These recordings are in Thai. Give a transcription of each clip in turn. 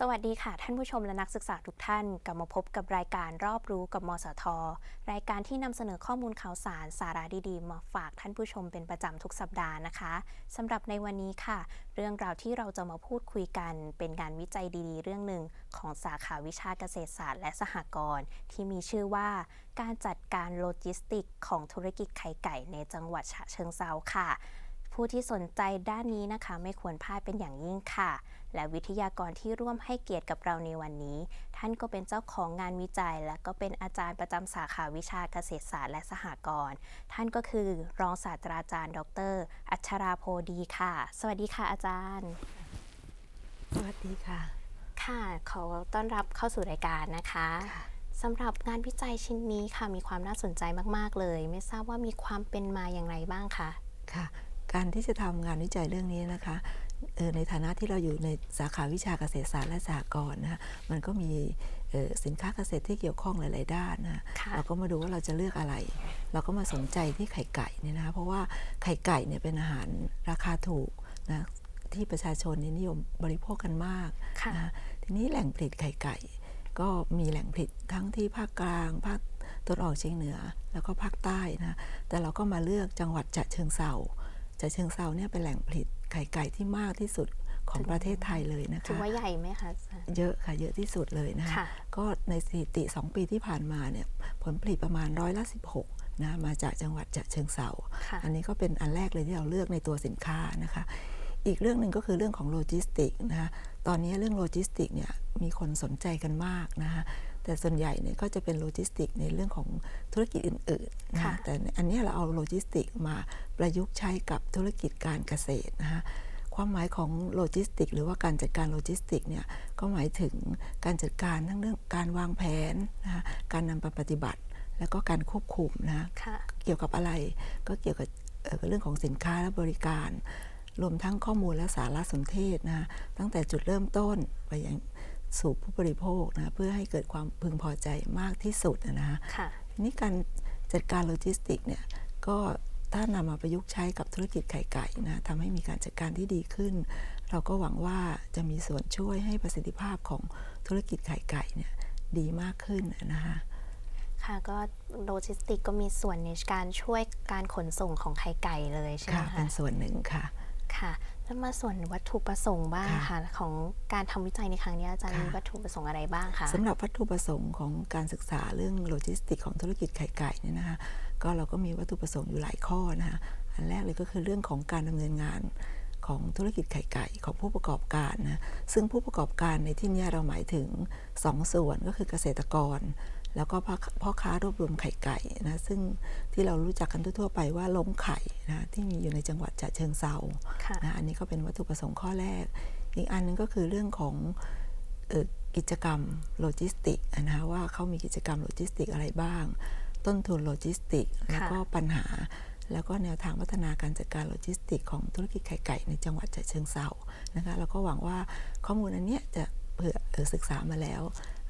สวัสดีค่ะ ท่านผู้ชมและนักศึกษาทุกท่านกลับมาพบกับรายการรอบรู้กับมสท รายการที่นำเสนอข้อมูลข่าวสารสาระดีๆ มาฝากท่านผู้ชมเป็นประจำทุกสัปดาห์นะคะสำหรับในวันนี้ค่ะ เรื่องราวที่เราจะมาพูดคุยกัน เป็นงานวิจัยดีๆ เรื่องหนึ่งของสาขาวิชาเกษตรศาสตร์และสหกรณ์ที่มีชื่อว่า การจัดการโลจิสติก ของธุรกิจไข่ไก่ ในจังหวัดฉะเชิงเซาค่ะ ผู้ที่สนใจด้านนี้นะคะ ไม่ควรพลาดเป็นอย่างยิ่งค่ะ และวิทยากรที่ร่วมให้เกียรติกับเราในวันนี้ ท่านก็เป็นเจ้าของงานวิจัย และก็เป็นอาจารย์ประจำสาขาวิชาเกษตรศาสตร์และสหกรณ์ท่านก็คือรองศาสตราจารย์ ดร อัชราโพดีค่ะ สวัสดีค่ะอาจารย์ สวัสดีค่ะ ค่ะ ขอต้อนรับเข้าสู่รายการนะคะค่ะสำหรับงานวิจัยชิ้นนี้ค่ะมีความน่าสนใจมาก ๆ เลย ไม่ทราบว่ามีความเป็นมาอย่างไรบ้างคะค่ะ การที่จะทำงานวิจัยเรื่องนี้นะคะเอ่อ ในฐานะที่เราอยู่ในสาขาวิชาเกษตรศาสตร์และสหกรณ์นะคะมันก็มีเอ่อสินค้าเกษตรที่เกี่ยวข้องหลาย ๆ ด้านนะคะค่ะเราก็มาดูว่าเราจะเลือกอะไร เราก็มาสนใจที่ไข่ไก่เนี่ยนะคะเพราะว่าไข่ไก่เนี่ยเป็นอาหารราคาถูกนะที่ประชาชนนี่นิยมบริโภคกันมากค่ะนะทีนี้แหล่งผลิตไข่ไก่ ก็มีแหล่งผลิตทั้งที่ภาคกลางภาคตะวันออกเฉียงเหนือ แล้วก็ภาคใต้นะแต่เราก็มาเลือกจังหวัดฉะเชิงเซา ฉะเชิงเซาเนี่ยเป็นแหล่งผลิตไข่ไก่ที่มากที่สุดของประเทศไทยเลยนะถือคะว่าใหญ่ไหมคะอาจารย์เยอะค่ะเยอะที่สุดเลยนะคะค่ะก็ในสถิติ 2 ปีที่ผ่านมาเนี่ยผลผลิตประมาณร้อยละ16นะมาจากจังหวัดฉะเชิงเซาค่ะอันนี้ก็เป็นอันแรกเลยที่เราเลือกในตัวสินค้านะคะ อีกเรื่องหนึ่งก็คือเรื่องของโลจิสติกนะคะตอนนี้เรื่องโลจิสติกเนี่ยมีคนสนใจกันมากนะคะ แต่ส่วนใหญ่เนี่ยก็จะเป็นโลจิสติกในเรื่องของธุรกิจอื่นๆนะค่ะคะแต่อันเนี้ยเราเอาโลจิสติกมาประยุกต์ใช้กับธุรกิจการเกษตรนะคะความหมายของโลจิสติก หรือว่าการจัดการโลจิสติกเนี่ยก็หมายถึงการจัดการทั้งเรื่องการวางแผนนะคะการนำไปปฏิบัติ แล้วก็การควบคุมนะคะค่ะเกี่ยวกับอะไรก็เกี่ยวกับเอ่อเรื่องของสินค้าและบริการ รวมทั้งข้อมูลและสารสนเทศนะตั้งแต่จุดเริ่มต้นไปยัง สู่ผู้บริโภคนะเพื่อให้เกิดความพึงพอใจมากที่สุดนะฮะค่ะทีนี้การจัดการโลจิสติกเนี่ยก็ถ้านำมาประยุกต์ใช้กับธุรกิจไข่ไก่นะทำให้มีการจัดการที่ดีขึ้น เราก็หวังว่าจะมีส่วนช่วยให้ประสิทธิภาพของธุรกิจไข่ไก่เนี่ยดีมากขึ้นนะคะค่ะก็โลจิสติกก็มีส่วนในการช่วยการขนส่งของไข่ไก่เลยใช่ไหมค่ะคะเป็นส่วนหนึ่งค่ะค่ะ แล้วมาส่วนวัตถุประสงค์บ้างค่ะค่ะของการทำวิจัยในครั้งนี้อาจารย์ค่ะมีวัตถุประสงค์อะไรบ้างคะสำหรับวัตถุประสงค์ของการศึกษาเรื่องโลจิสติกของธุรกิจไข่ไก่เนี่ยนะคะก็เราก็มีวัตถุประสงค์อยู่หลายข้อนะคะอันแรกเลยก็คือเรื่องของการดำเนินงานของธุรกิจไข่ไก่ของผู้ประกอบการนะซึ่งผู้ประกอบการในที่เนี้ยเราหมายถึงสองส่วนก็คือเกษตรกร แล้วก็พ่อพ่อค้ารวบรวมไข่ไก่นะซึ่งที่เรารู้จักกันทั่ว ๆ ไปว่าล้มไข่นะที่มีอยู่ในจังหวัดฉะเชิงเซาค่ะนะอันนี้ก็เป็นวัตถุประสงค์ข้อแรก อีกอันหนึงก็คือเรื่องของเอ่อกิจกรรมโลจิสติกส์นะคะว่าเขามีกิจกรรมโลจิสติกส์อะไรบ้าง ต้นทุนโลจิสติกส์แล้วก็ปัญหา แล้วก็แนวทางพัฒนาการจัดการโลจิสติกส์ของธุรกิจไข่ไก่ในจังหวัดฉะเชิงเซานะคะแล้วก็หวังว่าข้อมูลอันเนี้ยจะเผื่อเอ่อศึกษามาแล้ว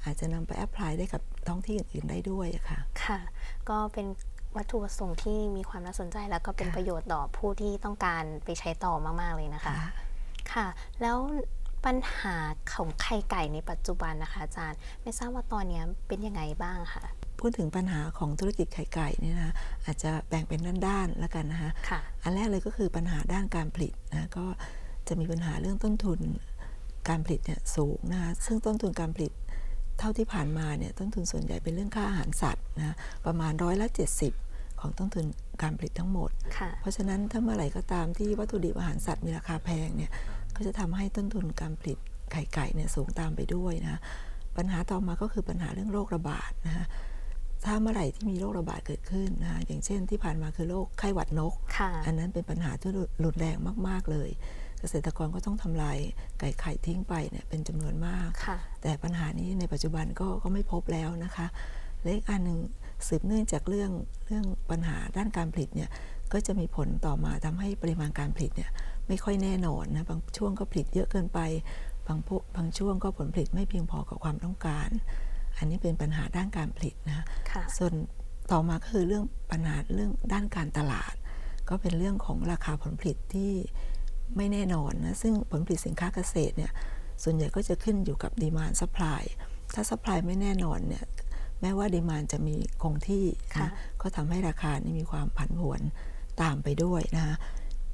อาจจะนำไปแอพพลายได้กับท้องที่อื่น ๆได้ด้วยอะค่ะ ค่ะ ก็เป็นวัตถุประสงค์ที่มีความน่าสนใจแล้วก็เป็นค่ะประโยชน์ต่อผู้ที่ต้องการไปใช้ต่อมาก ๆ เลยนะคะค่ะค่ะ แล้วปัญหาของไข่ไก่ในปัจจุบันนะคะอาจารย์ ไม่ทราบว่าตอนนี้เป็นยังไงบ้างคะพูดถึงปัญหาของธุรกิจไข่ไก่เนี่ยนะอาจจะแบ่งเป็นด้านๆแล้วกันนะคะค่ะอันแรกเลยก็คือปัญหาด้านการผลิตนะก็จะมีปัญหาเรื่องต้นทุนการผลิตเนี่ยสูงนะคะซึ่งต้นทุนการผลิต เท่าที่ผ่านมาเนี่ยต้นทุนส่วนใหญ่เป็นเรื่องค่าอาหารสัตว์นะประมาณร้อยละ70 ของต้นทุนการผลิตทั้งหมดค่ะเพราะฉะนั้นถ้าเมื่อไหร่ก็ตามที่วัตถุดิบอาหารสัตว์มีราคาแพงเนี่ยก็จะทำให้ต้นทุนการผลิตไข่ไก่เนี่ยสูงตามไปด้วยนะปัญหาต่อมาก็คือปัญหาเรื่องโรคระบาดนะคะถ้าเมื่อไหร่ที่มีโรคระบาดเกิดขึ้นนะคะอย่างเช่นที่ผ่านมาคือโรคไข้หวัดนกค่ะอันนั้นเป็นปัญหาที่รุนแรงมาก ๆ เลย เกษตรกรก็ต้องทำลายไก่ไข่ทิ้งไปเนี่ยเป็นจำนวนมาก ค่ะ แต่ปัญหานี้ในปัจจุบันก็ก็ไม่พบแล้วนะคะและอีกอันหนึ่งสืบเนื่องจากเรื่องเรื่องปัญหาด้านการผลิตเนี่ยก็จะมีผลต่อมาทำให้ปริมาณการผลิตเนี่ยไม่ค่อยแน่นอนนะบางช่วงก็ผลิตเยอะเกินไป บางพวกบางช่วงก็ผลผลิตไม่เพียงพอกับความต้องการ อันนี้เป็นปัญหาด้านการผลิตนะค่ะ ส่วนต่อมาก็คือเรื่องปัญหาเรื่องด้านการตลาด ก็เป็นเรื่องของราคาผลผลิตที่ ไม่แน่นอนนะซึ่งผลผลิตสินค้าเกษตรเนี่ยส่วนใหญ่ก็จะขึ้นอยู่กับดีมานซัพพลายถ้าซัพพลายไม่แน่นอนเนี่ยแม้ว่าดีมานจะมีคงที่ค่ะนะก็ทำให้ราคานี่มีความผันผวนตามไปด้วยนะคะ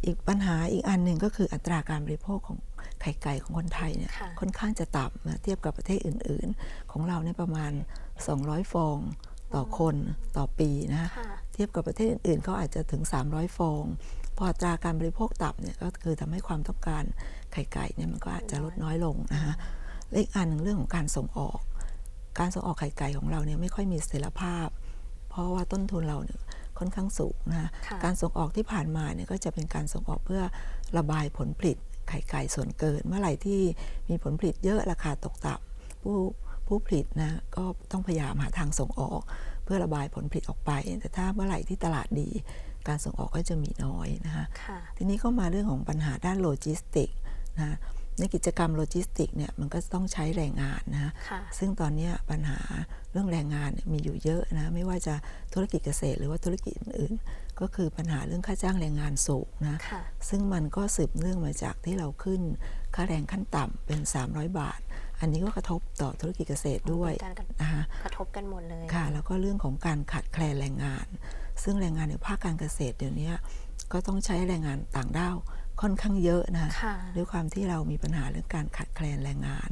อีกปัญหาอีกอันหนึ่งก็คืออัตราการบริโภคของไข่ไก่ของคนไทยเนี่ยค่ะค่อนข้างจะต่ำนะเทียบกับประเทศอื่น ๆ ของเราเนี่ยประมาณ 200 ฟองต่อคนต่อปีนะคะค่ะ เทียบกับประเทศอื่นๆเขาอาจจะถึง 300 ฟอง พออัตราการบริโภคต่ำเนี่ยก็คือทำให้ความต้องการไข่ไก่เนี่ยมันก็อาจจะลดน้อยลงนะคะและอีกอันหนึ่งเรื่องของการส่งออก การส่งออกไข่ไก่ของเราเนี่ยไม่ค่อยมีเสถียรภาพ เพราะว่าต้นทุนเราเนี่ยค่อนข้างสูงนะคะค่ะการส่งออกที่ผ่านมาเนี่ยก็จะเป็นการส่งออกเพื่อระบายผลผลิตไข่ไก่ส่วนเกิน เมื่อไหร่ที่มีผลผลิตเยอะราคาตกต่ำผู้ผู้ผลิตนะก็ต้องพยายามหาทางส่งออกเพื่อระบายผลผลิตออกไป แต่ถ้าเมื่อไหร่ที่ตลาดดี การส่งออกก็จะมีน้อยนะคะค่ะทีนี้ก็มาเรื่องของปัญหาด้านโลจิสติกนะในกิจกรรมโลจิสติกเนี่ยมันก็ต้องใช้แรงงานนะค่ะซึ่งตอนเนี้ยปัญหาเรื่องแรงงานเนี่ยมีอยู่เยอะนะไม่ว่าจะธุรกิจเกษตรหรือว่าธุรกิจอื่นๆ ก็คือปัญหาเรื่องค่าจ้างแรงงานสูงนะค่ะซึ่งมันก็สืบเนื่องมาจากที่เราขึ้นค่าแรงขั้นต่ำเป็น 300 บาท อันนี้ก็กระทบต่อธุรกิจเกษตรด้วยเป็นการกระนะคะกระทบกันหมดเลยค่ะ แล้วก็เรื่องของการขาดแคลนแรงงาน ซึ่งแรงงานในภาคการเกษตรเดี๋ยวนี้ก็ต้องใช้แรงงานต่างด้าวค่อนข้างเยอะนะค่ะด้วยความที่เรามีปัญหาเรื่องการขาดแคลนแรงงาน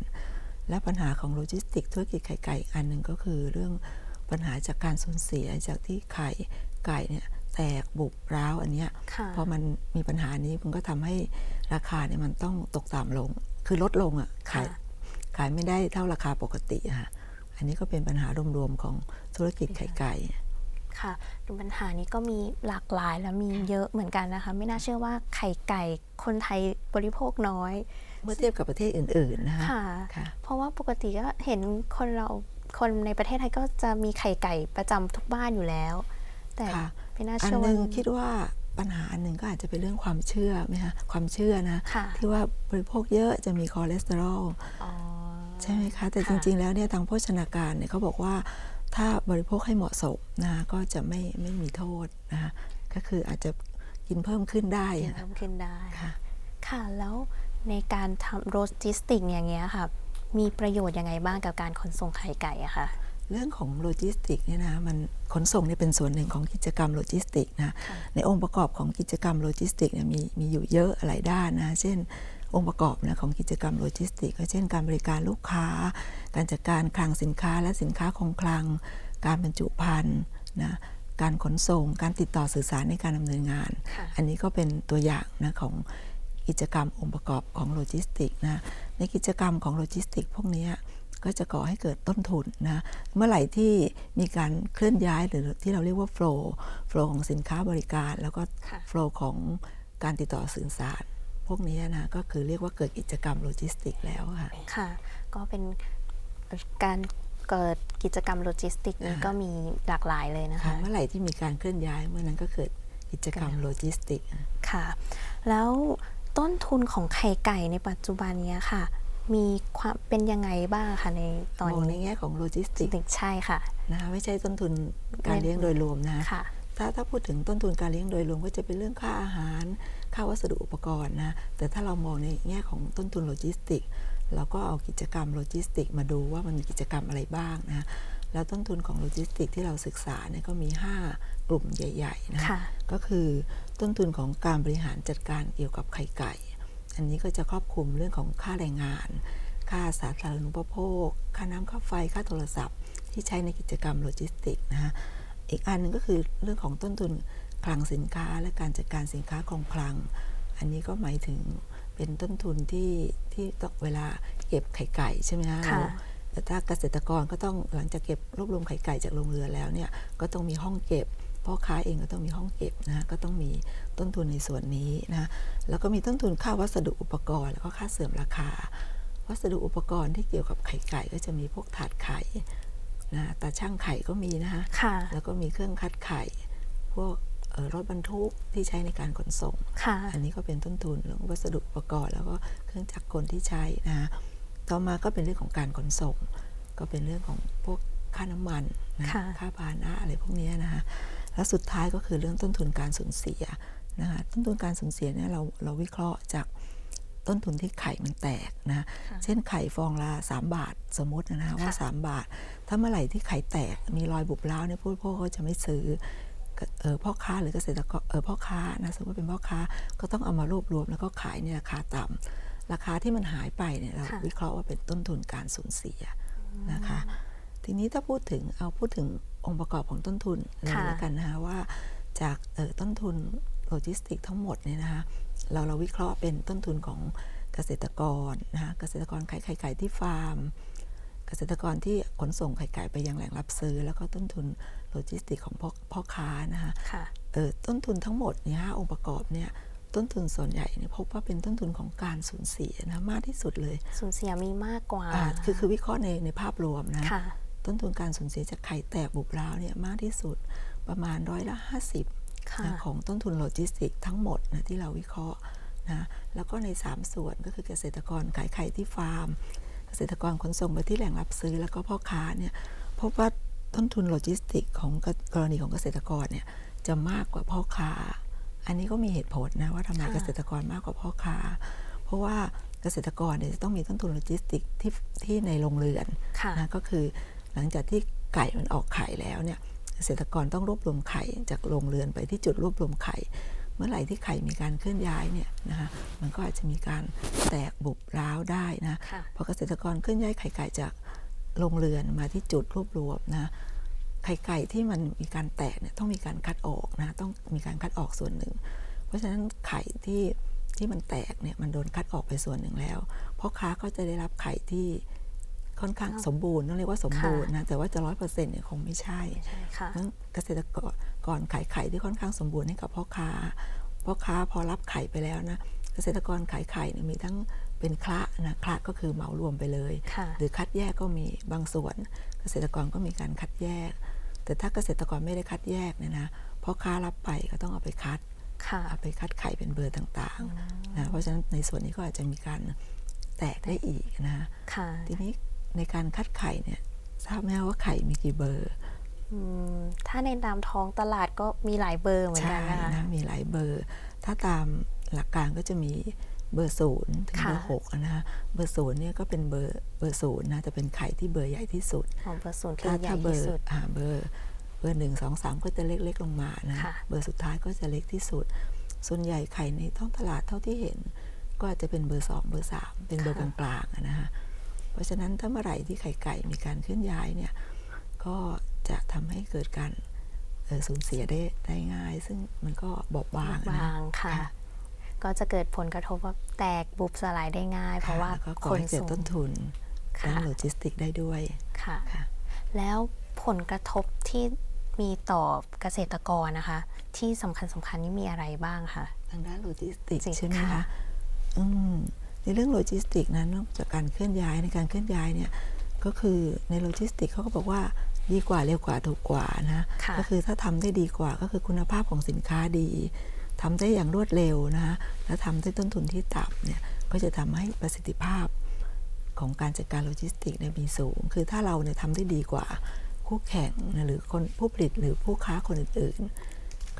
และปัญหาของโลจิสติก ธุรกิจไข่ไก่อีกอันหนึ่งก็คือเรื่องปัญหาจากการสูญเสียจากที่ไข่ไก่เนี่ยแตกบุบร้าวอันเนี้ยค่ะพอมันมีปัญหานี้มันก็ทำให้ราคาเนี่ยมันต้องตกต่ำลง คือลดลงอะขายค่ะ ขายไม่ได้เท่าราคาปกติอะค่ะอันนี้ก็เป็นปัญหารวมๆของธุรกิจไข่ไก่ค่ะดูปัญหานี้ก็มีหลากหลายและมีเยอะเหมือนกันนะคะ ไม่น่าเชื่อว่าไข่ไก่คนไทยบริโภคน้อย เมื่อเทียบกับประเทศอื่นๆนะคะค่ะค่ะเพราะว่าปกติก็เห็นคนเราคนในประเทศไทยก็จะมีไข่ไก่ประจำทุกบ้านอยู่แล้ว แต่ค่ะไม่น่าอันเชื่อหว่านึ่งคิดว่า ปัญหาอันหนึ่งก็อาจจะเป็นเรื่องความเชื่อไหมคะความเชื่อนะค่ะที่ว่าบริโภคเยอะจะมีคอเลสเตอรอลอ๋อใช่ไหมคะ แต่ค่ะจริง ๆ แล้วเนี่ยทางโภชนาการเนี่ยเขาบอกว่าถ้าบริโภคให้เหมาะสมนะคะก็จะไม่ไม่มีโทษนะคะก็คืออาจจะกินเพิ่มขึ้นได้กินอะเพิ่มขึ้นได้ค่ะค่ะแล้วในการทำโลจิสติกอย่างเงี้ยค่ะมีประโยชน์ยังไงบ้างกับการขนส่งไข่ไก่อะคะ เรื่องของโลจิสติกเนี่ยนะมันขนส่งเนี่ยเป็นส่วนหนึ่งของกิจกรรมโลจิสติกนะค่ะในองค์ประกอบของกิจกรรมโลจิสติกเนี่ยมีมีอยู่เยอะหลายด้านนะเช่นองค์ประกอบนะของกิจกรรมโลจิสติกก็เช่นการบริการลูกค้า การจัดการคลังสินค้าและสินค้าคงคลัง การบรรจุภัณฑ์นะการขนส่ง การติดต่อสื่อสารในการดำเนินงานค่ะอันนี้ก็เป็นตัวอย่างนะของกิจกรรมองค์ประกอบของโลจิสติกนะในกิจกรรมของโลจิสติกพวกเนี้ย ก็จะก่อให้เกิดต้นทุนนะเมื่อไหร่ที่มีการเคลื่อนย้ายหรือที่เราเรียกว่า flow flow ของสินค้าบริการ แล้วก็ค่ะ flow ของการติดต่อสื่อสารพวกนี้นะก็คือเรียกว่าเกิดกิจกรรมโลจิสติกแล้วค่ะค่ะ ก็เป็นการเกิดกิจกรรมโลจิสติกนี้อ่าก็มีหลากหลายเลยนะค่ะคะ เมื่อไหร่ที่มีการเคลื่อนย้ายเมื่อนั้นก็เกิดกิจกรรมโลจิสติกค่ะ แล้วต้นทุนของไข่ไก่ในปัจจุบันเนี้ยค่ะ มีความเป็นยังไงบ้างคะในตอนมองในนี้แง่ของโลจิสติกใช่ค่ะนะคะไม่ใช่ต้นทุนการเลี้ยงโดยรวมนะค่ะถ้าถ้าพูดถึงต้นทุนการเลี้ยงโดยรวมก็จะเป็นเรื่องค่าอาหาร ค่าวัสดุอุปกรณ์นะแต่ถ้าเรามองในแง่ของต้นทุนโลจิสติกเราก็เอากิจกรรมโลจิสติกมาดูว่ามันมีกิจกรรมอะไรบ้างนะแล้วต้นทุนของโลจิสติกที่เราศึกษาเนี่ยก็มี 5 กลุ่มใหญ่ๆนะค่ะก็คือต้นทุนของการบริหารจัดการเกี่ยวกับไข่ไก่ อันนี้ก็จะครอบคลุมเรื่องของค่าแรงงาน ค่าสาธารณูปโภค ค่าน้ำค่าไฟ ค่าโทรศัพท์ ที่ใช้ในกิจกรรมโลจิสติกนะฮะ อีกอันหนึ่งก็คือเรื่องของต้นทุนคลังสินค้าและการจัดการสินค้าคงคลัง อันนี้ก็หมายถึงเป็นต้นทุนที่ที่ต้องเวลาเก็บไข่ไก่ใช่ไหมฮะค่ะเราแต่ถ้าเกษตรกรก็ต้องหลังจากเก็บรวบรวมไข่ไก่จากโรงเรือนแล้วเนี่ยก็ต้องมีห้องเก็บ พ่อค้าเองก็ต้องมีห้องเก็บนะฮะก็ต้องมีต้นทุนในส่วนนี้นะแล้วก็มีต้นทุนค่าวัสดุอุปกรณ์แล้วก็ค่าเสื่อมราคา วัสดุอุปกรณ์ที่เกี่ยวกับไข่ไก่ก็จะมีพวกถาดไข่นะตาช่างไข่ก็มีนะคะค่ะแล้วก็มีเครื่องคัดไข่ พวกเอ่อรถบรรทุกที่ใช้ในการขนส่งค่ะอันนี้ก็เป็นต้นทุนเรื่องวัสดุอุปกรณ์ แล้วก็เครื่องจักรกลที่ใช้นะฮะต่อมาก็เป็นเรื่องของการขนส่ง ก็เป็นเรื่องของพวกค่าน้ำมันนะค่ะค่าพาหนะอะไรพวกเนี้ยนะฮะ แล้วสุดท้ายก็คือเรื่องต้นทุนการสูญเสียนะคะต้นทุนการสูญเสียเนี่ยเราเราวิเคราะห์จากตต้นทุนที่ไข่มันแตกนะค่ะเช่นไข่ฟองละ3บาทสมมตินะฮะว่าค่ะ3บาท ถ้าเมื่อไหร่ที่ไข่แตกมีรอยบุบร้าวเนี่ยผู้บริโภคก็จะไม่ซื้อเออพ่อค้าหรือเกษตรกรเออพ่อค้านะสมมติเป็นพ่อค้าก็ต้องเอามารวบรวมแล้วก็ขายในราคาต่ำราคาที่มันหายไปเนี่ยเราค่ะวิเคราะห์ว่าเป็นต้นทุนการสูญเสียนะคะ ทีนี้ถ้าพูดถึงเอาพูดถึง องค์ประกอบของต้นทุนเลยค่ะแล้วกันนะคะว่าจากเอ่อต้นทุนโลจิสติกทั้งหมดเนี่ยนะคะเราเราวิเคราะห์เป็นต้นทุนของเกษตรกรนะคะเกษตรกรขายไข่ไก่ที่ฟาร์ม เกษตรกรที่ขนส่งไข่ไก่ไปยังแหล่งรับซื้อ แล้วก็ต้นทุนโลจิสติกของพ่อพ่อค้านะคะค่ะเอ่อต้นทุนทั้งหมดเนี่ยห้าองค์ประกอบเนี่ยต้นทุนส่วนใหญ่เนี่ยพบว่าเป็นต้นทุนของการสูญเสียนะมากที่สุดเลย สูญเสียมีมากกว่าอ่าคือคือวิเคราะห์ในในภาพรวมนะค่ะ ต้นทุนการสูญเสียจากไข่แตกบุบร้าวเนี่ยมากที่สุดประมาณร้อยละ 50ค่ะนะของต้นทุนโลจิสติกทั้งหมดนะที่เราวิเคราะห์นะแล้วก็ใน 3 ส่วนก็คือเกษตรกรขายไข่ที่ฟาร์ม เกษตรกรขนส่งไปที่แหล่งรับซื้อแล้วก็พ่อค้าเนี่ยพบว่าต้นทุนโลจิสติกของกกรณีของเกษตรกรเนี่ยจะมากกว่าพ่อค้า อันนี้ก็มีเหตุผลนะว่าทำไมค่ะเกษตรกรมากกว่าพ่อค้า เพราะว่าเกษตรกรเนี่ยจะต้องมีต้นทุนโลจิสติกที่ที่ในโรงเรือนค่ะนะก็คือ หลังจากที่ไก่มันออกไข่แล้วเนี่ยเกษตรกรต้องรวบรวมไข่จากโรงเรือนไปที่จุดรวบรวมไข่เมื่อไหร่ที่ไข่มีการเคลื่อนย้ายเนี่ยนะคะมันก็อาจจะมีการแตกบุบร้าวได้นะค่ะพอเกษตรกรเคลื่อนย้ายไข่ไก่จากโรงเรือนมาที่จุดรวบรวมนะไข่ไก่ที่มันมีการแตกเนี่ยต้องมีการคัดออกนะต้องมีการคัดออกส่วนหนึ่ง เพราะฉะนั้นไข่ที่ที่มันแตกเนี่ยมันโดนคัดออกไปส่วนหนึ่งแล้วพ่อค้าก็จะได้รับไข่ที่ ค่อนข้างสมบูรณ์ต้องเรียกว่าสมบูรณ์นะแต่ว่าจะร้อยเปอร์เซ็นต์เนี่ยคงไม่ใช่ใช่ค่ะนั้นเกษตรกรก่อนขายไข่ที่ค่อนข้างสมบูรณ์ให้กับพ่อค้าพ่อค้าพอรับไข่ไปแล้วนะเกษตรกรขายไข่เนี่ยมีทั้งเป็นคละนะคละก็คือเหมารวมไปเลยค่ะหรือคัดแยกก็มีบางส่วน เกษตรกรก็มีการคัดแยก แต่ถ้าเกษตรกรไม่ได้คัดแยกเนี่ยนะพ่อค้ารับไปก็ต้องเอาไปคัดค่ะเอาไปคัดไข่เป็นเบอร์ต่างๆนะเพราะฉะนั้นในส่วนนี้ก็อาจจะมีการแตกได้อีกนะค่ะทีนี้ ในการคัดไข่เนี่ยทราบไหมว่าไข่มีกี่เบอร์อืมถ้าในตามท้องตลาดก็มีหลายเบอร์เหมือนใช่กันนะคะนะมีหลายเบอร์ ถ้าตามหลักการก็จะมีเบอร์ศูนย์ถึงค่ะเบอร์หกอะนะฮะเบอร์ศูนย์เนี่ยก็เป็นเบอร์เบอร์ศูนย์นะจะเป็นไข่ที่เบอร์ใหญ่ที่สุดของเบอร์ศูนย์ที่ถ้าใหญ่ถ้าเบอที่ร์สุดอ่าเบอร์เบอร์หนึ่งสองสามก็จะเล็กๆลงมานะค่ะเบอร์สุดท้ายก็จะเล็กที่สุด ส่วนใหญ่ไข่ในท้องตลาดเท่าที่เห็น ก็อาจจะเป็นเบอร์สองเบอร์สามเป็นเบอร์กลางๆอะนะฮะ เพราะฉะนั้นถ้าเมื่อไหร่ที่ไข่ไก่มีการเคลื่อนย้ายเนี่ยก็จะทำให้เกิดการเอ่อสูญเสียได้ได้ง่าย ซึ่งมันก็บอบบางอะนะบางค่ะ ก็จะเกิดผลกระทบว่าแตกบุบสลายได้ง่าย เพราะว่าแล้วก็คก่อนให้เกิดส่งต้นทุนค่ะด้านโลจิสติกได้ด้วยค่ะค่ะ แล้วผลกระทบที่มีต่อเกษตรกรนะคะ ที่สำคัญสำคัญนี่มีอะไรบ้างคะทางด้านโลจิสติกจริงใช่ไหมค่ะคะอืม ในเรื่องโลจิสติกนั้นนอกจากการเคลื่อนย้ายในการเคลื่อนย้ายเนี่ยก็คือในโลจิสติกเขาก็บอกว่าดีกว่าเร็วกว่าถูกกว่านะค่ะก็คือถ้าทำได้ดีกว่าก็คือคุณภาพของสินค้าดีทำได้อย่างรวดเร็วนะคะและทำด้วยต้นทุนที่ต่ำเนี่ยก็จะทำให้ประสิทธิภาพของการจัดการโลจิสติกเนี่ยมีสูง คือถ้าเราเนี่ยทำได้ดีกว่าคู่แข่งนะหรือคนผู้ผลิตหรือผู้ค้าคนอื่นๆ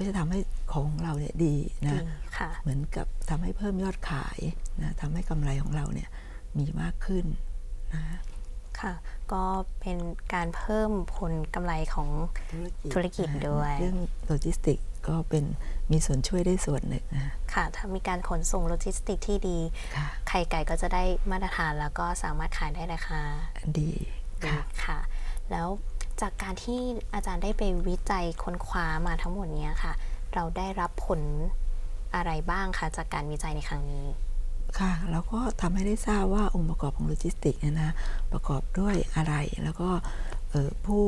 ก็จะทำให้ของเราเนี่ยดีนะดีค่ะเหมือนกับทำให้เพิ่มยอดขายนะทำให้กำไรของเราเนี่ยมีมากขึ้นนะค่ะ ก็เป็นการเพิ่มผลกำไรของธุรกิจนะด้วย เรื่องโลจิสติกก็เป็นมีส่วนช่วยได้ส่วนหนึ่งนะค่ะ ถ้ามีการขนส่งโลจิสติกที่ดีค่ะไข่ไก่ก็จะได้มาตรฐานแล้วก็สามารถขายได้ราคาดีดีค่ะค่ะ แล้ว จากการที่อาจารย์ได้ไปวิจัยค้นคว้ามาทั้งหมดเนี้ยค่ะ เราได้รับผลอะไรบ้างคะจากการวิจัยในครั้งนี้ค่ะแล้วก็ทำให้ได้ทราบว่าองค์ประกอบของโลจิสติกเนี่ยนะประกอบด้วยอะไร แล้วก็เอ่อผู้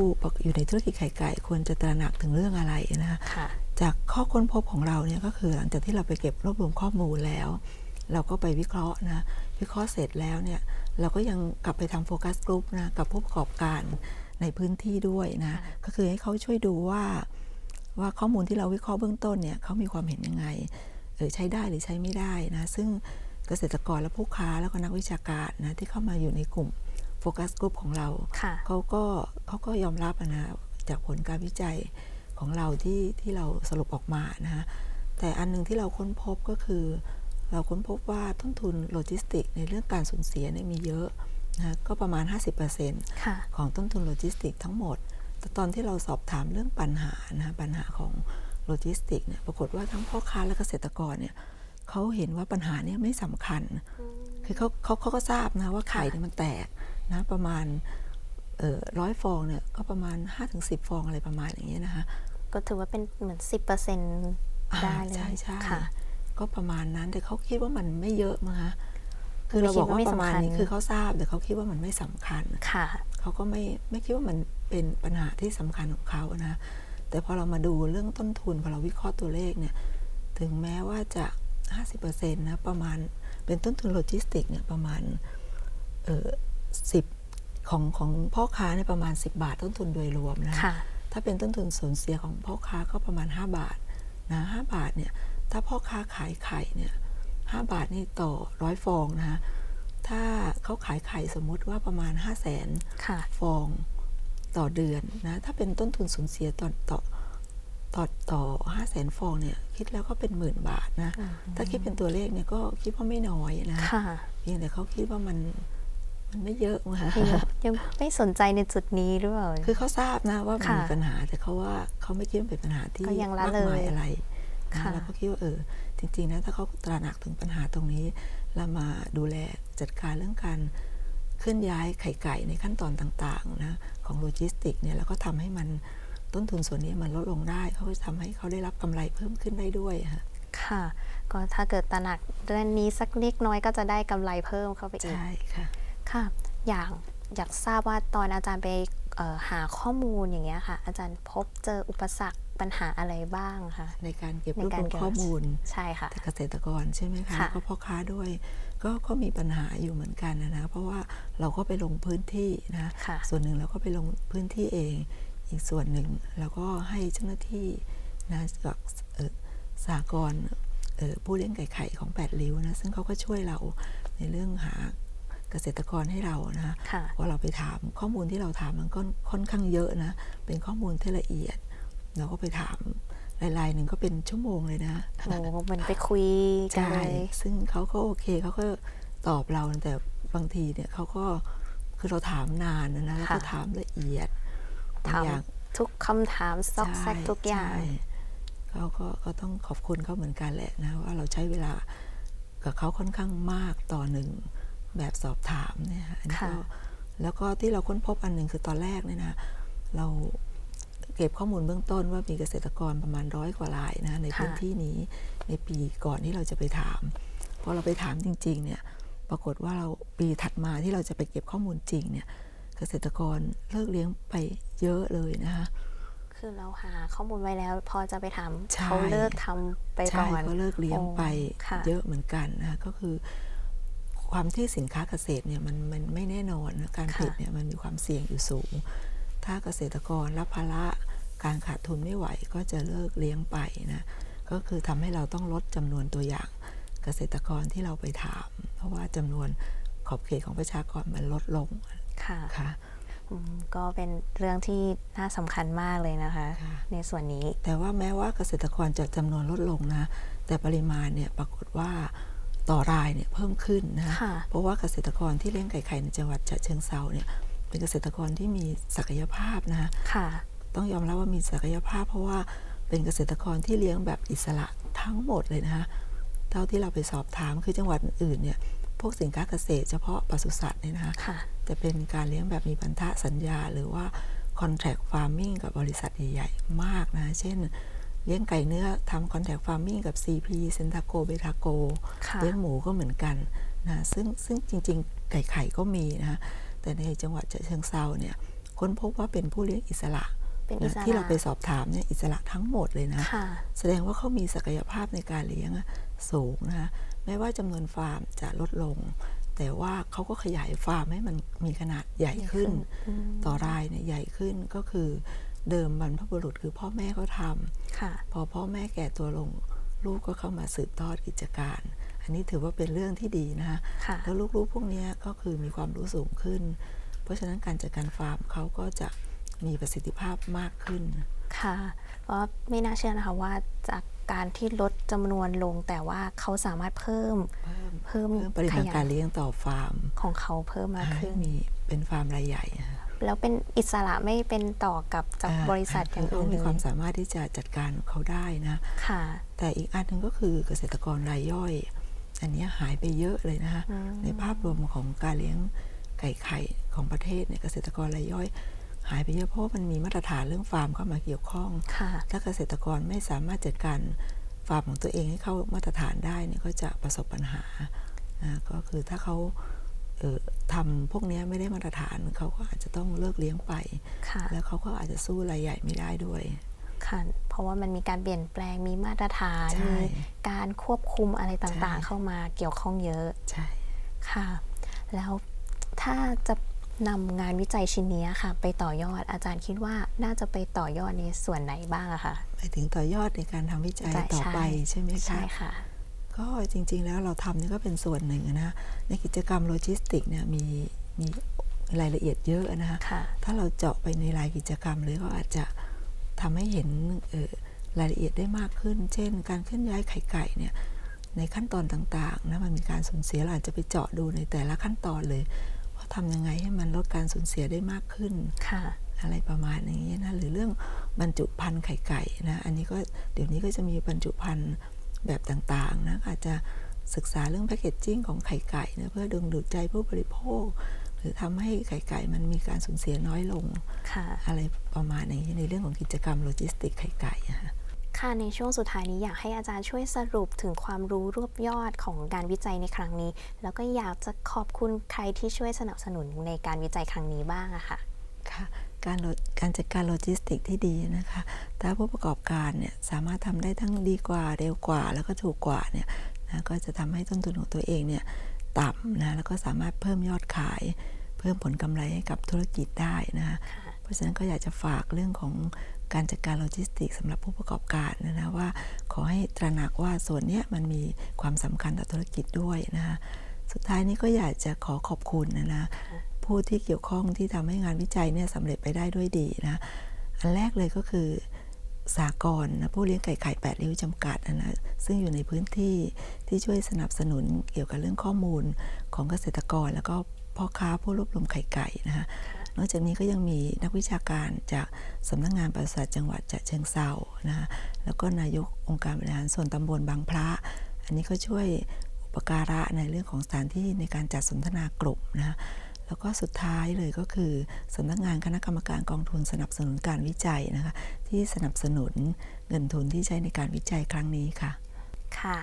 อยู่ในธุรกิจไข่ไก่ควรจะตระหนักถึงเรื่องอะไรนะคะค่ะจากข้อค้นพบของเราเนี่ยก็คือหลังจากที่เราไปเก็บรวบรวมข้อมูลแล้ว เราก็ไปวิเคราะห์นะวิเคราะห์เสร็จแล้วเนี่ยเราก็ยังกลับไปทำโฟกัสกลุ่มนะกับผู้ประกอบการ ในพื้นที่ด้วยนะค่ะก็คือให้เขาช่วยดูว่าว่าข้อมูลที่เราวิเคราะห์เบื้องต้นเนี่ยเขามีความเห็นยังไงเออใช้ได้หรือใช้ไม่ได้นะซึ่งเกษตรกรและผู้ค้าแล้วก็นักวิชาการนะที่เข้ามาอยู่ในกลุ่มโฟกัสกลุ่มของเราค่ะเขาก็เขาก็ยอมรับอะนะจากผลการวิจัยของเราที่ที่เราสรุปออกมานะฮะแต่อันหนึงที่เราค้นพบก็คือ เราค้นพบว่าต้นทุนโลจิสติก ในเรื่องการสูญเสียเนี่ยมีเยอะ นะก็ประมาณ 50%ค่ะของต้นทุนโลจิสติกทั้งหมด แต่ตอนที่เราสอบถามเรื่องปัญหานะปัญหาของโลจิสติกเนี่ยปรากฏว่าทั้งพ่อค้าและเกษตรกรเนี่ยเขาเห็นว่าปัญหาเนี่ยไม่สำคัญ คือเขาเขาเขาก็ทราบนะว่าไข่เนี่ยมันแตกนะประมาณร้อยฟองเนี่ยก็ประมาณ 5-10 ฟองอะไรประมาณอย่างเงี้ยนะคะก็ถือว่าเป็นเหมือน 10%ได้เลยใช่ใช่ค่ะก็ประมาณนั้นแต่เขาคิดว่ามันไม่เยอะมั้งคะ คือไม่เราคิบดอกว่าว่าไม่ประมาณสำคัญนี้คือเขาทราบแต่เขาคิดว่ามันไม่สำคัญค่ะเขาก็ไม่ไม่คิดว่ามันเป็นปัญหาที่สำคัญของเขานะแต่พอเรามาดูเรื่องต้นทุนพอเราวิเคราะห์ตัวเลขเนี่ยถึงแม้ว่าจะ 50%นะประมาณเป็นต้นทุนโลจิสติกเนี่ยประมาณเออสิบของของพ่อค้าเนี่ยประมาณ 10 บาทต้นทุนโดยรวมนะค่ะถ้าเป็นต้นทุนสูญเสียของพ่อค้าก็ประมาณ 5 บาทนะ5บาทเนี่ยถ้าพ่อค้าขายไข่เนี่ย 5 บาทนี่ต่อร้อยฟองนะถ้าเขาขายไข่สมมุติว่าประมาณ 5 0 0แสนค่ะฟองต่อเดือนนะถ้าเป็นต้นทุนสูญเสียต่อต่อต่อต่อห้าแสนฟองเนี่ยคิดแล้วก็เป็นหมื่นบาทนะ ถ้าคิดเป็นตัวเลขเนี่ยก็คิดว่าไม่น้อยนะค่ะเพียงแต่เขาคิดว่ามันมันไม่เยอะมั้งคะยังยังไม่สนใจในจุดนี้หรือเปล่าคือเขาทราบนะว่ามันค่ะมีปัญหาแต่เขาว่าเขาไม่คิดว่าเป็นปัญหาที่ก็ยังละมากเลยมายอะไรนะค่ะแล้วก็คิดว่าเออ จริงๆนะถ้าเขาตระหนักถึงปัญหาตรงนี้ แล้วมาดูแลจัดการเรื่องการเคลื่อนย้ายไข่ไก่ในขั้นตอนต่างๆนะของโลจิสติกเนี่ยแล้วก็ทำให้มันต้นทุนส่วนนี้มันลดลงได้เขาก็จะทำให้เขาได้รับกำไรเพิ่มขึ้นได้ด้วยค่ะค่ะ ก็ถ้าเกิดตระหนักเรื่องนี้สักเล็กน้อยก็จะได้กำไรเพิ่มเข้าไปอีกใช่ค่ะค่ะอยากอยากทราบว่าตอนอาจารย์ไปเอ่อหาข้อมูลอย่างเงี้ยค่ะ อาจารย์พบเจออุปสรรค ปัญหาอะไรบ้างคะ ในการเก็บในรวบการรวมเก็บข้อมูลใช่ค่ะเกษตรกรใช่ไหมคะค่ะแล้วก็พ่อค้าด้วยก็ก็มีปัญหาอยู่เหมือนกันนะนะเพราะว่าเราก็ไปลงพื้นที่นะค่ะส่วนหนึ่งเราก็ไปลงพื้นที่เอง อีกส่วนหนึ่งเราก็ให้เจ้าหน้าที่นะกับเอ่อสากรณ์เอ่อผู้เลี้ยงไก่ไข่ของแปดริ้วนะซึ่งเขาก็ช่วยเราในเรื่องหาเกษตรกรให้เรานะค่ะพอเราไปถามข้อมูลที่เราถามมันก็ค่อนข้างเยอะนะเป็นข้อมูลที่ละเอียด เราก็ไปถามรายๆหนึ่งก็เป็นชั่วโมงเลยนะโอ้เหมือนไปคุยกันใช่เลยซึ่งเขาก็โอเคเขาก็ตอบเราแต่บางทีเนี่ยเขาก็คือเราถามนานนะนะแล้วก็ค่ะถามละเอียดบางถามอย่างทุกคำถามซอกแซกทุกอย่างใช่เขาก็ก็ต้องขอบคุณเขาเหมือนกันแหละนะว่าเราใช้เวลากับเขาค่อนข้างมากต่อหนึ่งแบบสอบถามเนี่ยอันนี้ค่ะก็แล้วก็ที่เราค้นพบอันหนึ่งคือตอนแรกเนี่ยนะเรา เก็บข้อมูลเบื้องต้นว่ามีเกษตรกรประมาณร้อยกว่ารายนะในพื้นที่นี้ในปีก่อนที่เราจะไปถามพอเราไปถามจริงๆเนี่ยปรากฏว่าเราปีถัดมาที่เราจะไปเก็บข้อมูลจริงเนี่ยเกษตรกรเลิกเลี้ยงไปเยอะเลยนะคะคือเราหาข้อมูลไว้แล้ว พอจะไปถามใช่เขาเลิกทำไปใช่ก่อนก็เลิกเลี้ยงไปโอ้ค่ะเยอะเหมือนกันนะคะก็คือ ความที่สินค้าเกษตรเนี่ยมันมันไม่แน่นอนนะการผลิตเนี่ยมันมีความเสี่ยงอยู่สูง ถ้าเกษตรกรรับภาระการขาดทุนไม่ไหวก็จะเลิกเลี้ยงไปนะก็คือทำให้เราต้องลดจำนวนตัวอย่างเกษตรกรที่เราไปถาม เพราะว่าจำนวนขอบเขตของประชากรมันลดลงค่ะค่ะอืมก็เป็นเรื่องที่น่าสำคัญมากเลยนะคะค่ะในส่วนนี้ แต่ว่าแม้ว่าเกษตรกรจะจำนวนลดลงนะ แต่ปริมาณเนี่ยปรากฏว่าต่อรายเนี่ยเพิ่มขึ้นนะค่ะเพราะว่าเกษตรกรที่เลี้ยงไก่ไข่ในจังหวัดฉะเชิงเซาเนี่ย เป็นเกษตรกรที่มีศักยภาพนะค่ะ ต้องยอมรับว่ามีศักยภาพ เพราะว่าเป็นเกษตรกรที่เลี้ยงแบบอิสระทั้งหมดเลยนะคะเท่าที่เราไปสอบถามคือจังหวัดอื่นๆเนี่ยพวกสินค้าเกษตรเฉพาะปศุสัตว์เนี่ยนะคะค่ะจะเป็นการเลี้ยงแบบมีพันธสัญญา หรือว่า contract farming กับบริษัทใหญ่ๆ มากนะ เช่น เลี้ยงไก่เนื้อทำ contract farming กับ CP เซนทาโกเบทาโกค่ะเลี้ยงหมูก็เหมือนกันนะซึ่งซึ่งจริงๆ ไก่ไข่ก็มีนะ แต่ในจังหวัดฉะเชิงเซาเนี่ยค้นพบว่าเป็นผู้เลี้ยงอิสระเป็นอินะสระที่เราไปสอบถามเนี่ยอิสระทั้งหมดเลยนะค่ะแสดงว่าเขามีศักยภาพในการเลี้ยงอะสูงนะคะแม้ว่าจำนวนฟาร์มจะลดลง แต่ว่าเขาก็ขยายฟาร์มให้มันมีขนาดใหญ่ขึ้นอืมต่อรายเนี่ยใหญ่ขึ้นก็คือเดิมบรรพบุรุษคือพ่อแม่เขาทค่ะำพอพ่อแม่แก่ตัวลงลูกก็เข้ามาสืบทอดกิจการ อันนี้ถือว่าเป็นเรื่องที่ดีนะคะค่ะแล้วลูกๆพวกเนี้ยก็คือมีความรู้สูงขึ้น เพราะฉะนั้นการจัดการฟาร์มเขาก็จะมีประสิทธิภาพมากขึ้น ค่ะเพราะไม่น่าเชื่อนะคะว่าจากการที่ลดจำนวนลงแต่ว่าเขาสามารถเพิ่มเพิ่มเพิ่มเพิ่มปริมาณขยายการเลี้ยงต่อฟาร์มของเขาเพิ่มมากให้ขึ้นมีเป็นฟาร์มรายใหญ่อะค่ะแล้วเป็นอิสระไม่เป็นต่อกับจากอ่าบริษัทอย่างเขาอื่นมีเลความยสามารถที่จะจัดการของเขาได้นะ ค่ะ แต่อีกอันหนึ่งก็คือเกษตรกรรายย่อย อันเนี้ยหายไปเยอะเลยนะคะอืมในภาพรวมของการเลี้ยงไก่ไข่ของประเทศเนี่ยเกษตรกรรายย่อย หายไปเยอะเพราะว่ามันมีมาตรฐานเรื่องฟาร์มเข้ามาเกี่ยวข้องค่ะถ้าเกษตรกรไม่สามารถจัดการฟาร์มของตัวเองให้เข้ามาตรฐานได้เนี่ยก็จะประสบปัญหานะก็คือถ้าเขาเอ่อทำพวกเนี้ยไม่ได้มาตรฐานเขาก็อาจจะต้องเลิกเลี้ยงไปค่ะแล้วเขาก็อาจจะสู้รายใหญ่ไม่ได้ด้วย ค่ะเพราะว่ามันมีการเปลี่ยนแปลงมีมาตรฐานใช่มีการควบคุมอะไรต่างใช่ๆเข้ามาเกี่ยวข้องเยอะใช่ค่ะ แล้วถ้าจะนำงานวิจัยชิ้นนี้ค่ะ ไปต่อยอดอาจารย์คิดว่าน่าจะไปต่อยอดในส่วนไหนบ้างอะคะหมายถึงต่อยอดในการทำวิจัยใช่ต่อไปใช่ไหมคะใช่ค่ะก็จริง ๆ แล้วเราทำนี่ก็เป็นส่วนหนึ่งนะในกิจกรรมโลจิสติกเนี่ยมีมีรายละเอียดเยอะนะคะค่ะถ้าเราเจาะไปในรายกิจกรรมเลยก็อาจจะ ทำให้เห็นเอ่อรายละเอียดได้มากขึ้น เช่น การเคลื่อนย้ายไข่ไก่เนี่ยในขั้นตอนต่างๆนะมันมีการสูญเสียเราอาจจะไปเจาะดูในแต่ละขั้นตอนเลยว่าทำยังไงให้มันลดการสูญเสียได้มากขึ้นค่ะอะไรประมาณอย่างนี้นะหรือเรื่องบรรจุภัณฑ์ไข่ไก่นะอันนี้ก็เดี๋ยวนี้ก็จะมีบรรจุภัณฑ์แบบต่างๆนะอาจจะศึกษาเรื่องแพคเกจจิ้งของไข่ไก่นะเพื่อดึงดูดใจผู้บริโภคห รือทำให้ไข่ไก่มันมีการสูญเสียน้อยลงค่ะอะไรประมาณอย่างนี้ในเรื่องของกิจกรรมโลจิสติกไข่ไก่อะค่ะค่ะในช่วงสุดท้ายนี้อยากให้อาจารย์ช่วยสรุปถึงความรู้รวบยอดของการวิจัยในครั้งนี้ แล้วก็อยากจะขอบคุณใครที่ช่วยสนับสนุนในการวิจัยครั้งนี้บ้างอะค่ะค่ะการโลการจัดการโลจิสติกที่ดีนะคะถ้าผู้ประกอบการเนี่ยสามารถทำได้ทั้งดีกว่าเร็วกว่า แล้วก็ถูกกว่าเนี่ยนะก็จะทำให้ต้นทุนของตัวเองเนี่ย ต่ำนะแล้วก็สามารถเพิ่มยอดขาย เพิ่มผลกำไรให้กับธุรกิจได้นะคะเพราะฉะนั้นก็อยากจะฝากเรื่องของการจัดการโลจิสติกสำหรับผู้ประกอบการนะนะว่าขอให้ตระหนักว่าส่วนเนี้ยมันมีความสำคัญต่อธุรกิจด้วยนะคะสุดท้ายนี้ก็อยากจะขอขอบคุณนะนะผู้ที่เกี่ยวข้องที่ทำให้งานวิจัยเนี่ยสำเร็จไปได้ด้วยดีนะอันแรกเลยก็คือ สากลนะผู้เลี้ยงไก่ไข่แปดริ้วจำกัดนะซึ่งอยู่ในพื้นที่ที่ช่วยสนับสนุนเกี่ยวกับเรื่องข้อมูลของเกษตรกร แล้วก็พ่อค้าผู้รวบรวมไข่ไก่นะคะนอกจากนี้ก็ยังมีนักวิชาการจากสำนักงานปศุสัตว์จังหวัดฉะเชิงเซานะคะแล้วก็นายกองค์การบริหารส่วนตำบลบางพระ อันนี้ก็ช่วยอุปการะในเรื่องของสถานที่ในการจัดสนทนากลุ่มนะคะ แล้วก็สุดท้ายเลยก็คือสำนักงานคณะกรรมการกองทุนสนับสนุนการวิจัยนะคะที่สนับสนุนเงินทุนที่ใช้ในการวิจัยครั้งนี้ค่ะ ค่ะ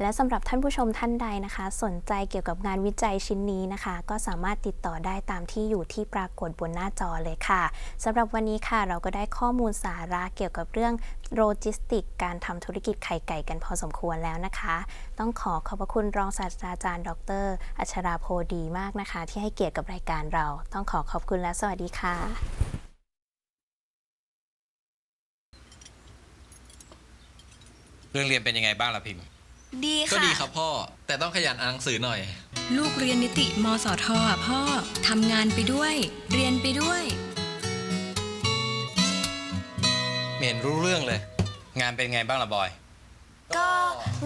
และสำหรับท่านผู้ชมท่านใดนะคะ สนใจเกี่ยวกับงานวิจัยชิ้นนี้นะคะ ก็สามารถติดต่อได้ตามที่อยู่ที่ปรากฏบนหน้าจอเลยค่ะสำหรับวันนี้ค่ะ เราก็ได้ข้อมูลสาระเกี่ยวกับเรื่องโลจิสติก การทำธุรกิจไข่ไก่กันพอสมควรแล้วนะคะ ต้องขอขอบพระคุณรองศาสตราจารย์ ดร อัชราโพดีมากนะคะ ที่ให้เกียรติกับรายการเรา ต้องขอขอบคุณและสวัสดีค่ะเรื่องเรียนเป็นยังไงบ้างล่ะพิมพ์ ดีก็ค่ะ ดีครับพ่อ แต่ต้องขยันอ่านหนังสือหน่อย ลูกเรียนนิติมสทอะพ่อทำงานไปด้วย เรียนไปด้วย ไม่เห็นรู้เรื่องเลย งานเป็นไงบ้างล่ะบอย ก็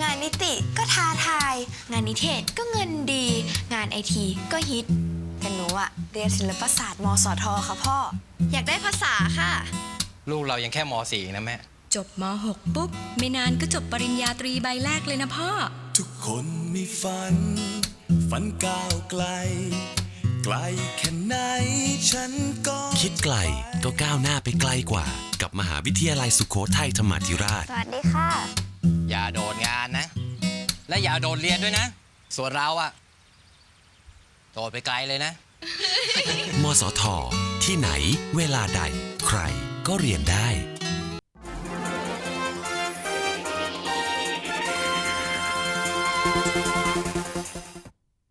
งานนิติก็ท้าทาย งานนิเทศก็เงินดี งานไอทีก็ฮิตแต่หนูอะเรียนศิลปศาสตร์มสทค่ะพ่อ อยากได้ภาษาค่ะ ลูกเรายังแค่ม .4 เองนะแม่ จบม .6 ปุ๊บ ไม่นานก็จบปริญญาตรีใบแรกเลยนะพ่อ ทุกคนมีฝัน ฝันก้าวไกล ไกลแค่ไหนฉันก็คิดไกลก็ก้าวหน้าไปไกลกว่า กับมหาวิทยาลัยสุโขทัยธรรมาธิราช สวัสดีค่ะ อย่าโดดงานนะ และอย่าโดดเรียนด้วยนะ ส่วนเราอะโดดไปไกลเลยนะ มสท ที่ไหน เวลาใด ใครก็เรียนได้ え!